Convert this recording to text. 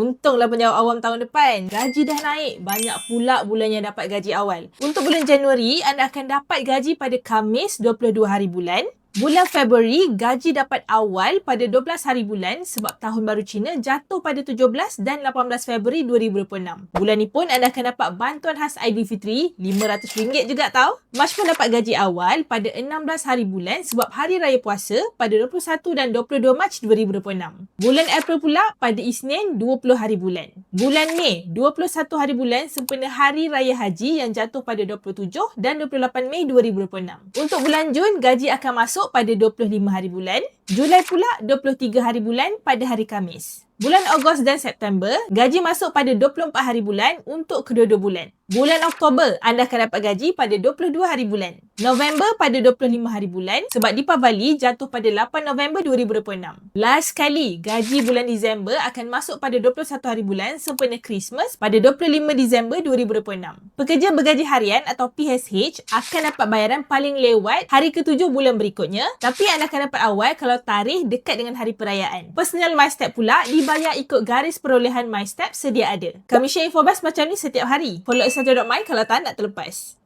Untunglah penjawab awam tahun depan. Gaji dah naik. Banyak pula bulan yang dapat gaji awal. Untuk bulan Januari, anda akan dapat gaji pada Khamis 22 hari bulan. Bulan Februari, gaji dapat awal pada 12 hari bulan sebab tahun baru Cina jatuh pada 17 dan 18 Februari 2026. Bulan ni pun anda akan dapat bantuan khas Aidilfitri, RM500 juga tau. March pun dapat gaji awal pada 16 hari bulan sebab hari raya puasa pada 21 dan 22 Mac 2026. Bulan April pula pada Isnin 20 hari bulan. Bulan Mei 21 hari bulan sempena hari raya haji yang jatuh pada 27 dan 28 Mei 2026. Untuk bulan Jun, gaji akan masuk pada 25 hari bulan. Julai pula 23 hari bulan pada hari Kamis. Bulan Ogos dan September, gaji masuk pada 24 hari bulan untuk kedua-dua bulan. Bulan Oktober, anda akan dapat gaji pada 22 hari bulan. November pada 25 hari bulan sebab Deepavali jatuh pada 8 November 2026. Last sekali, gaji bulan Disember akan masuk pada 21 hari bulan sempena Christmas pada 25 Disember 2026. Pekerja bergaji harian atau PSH akan dapat bayaran paling lewat hari ketujuh bulan berikutnya tapi anda akan dapat awal kalau tarikh dekat dengan hari perayaan. Personal MyStep pula dibayar ikut garis perolehan MyStep sedia ada. Kami share info bas macam ni setiap hari. Follow 1.my kalau tak nak terlepas.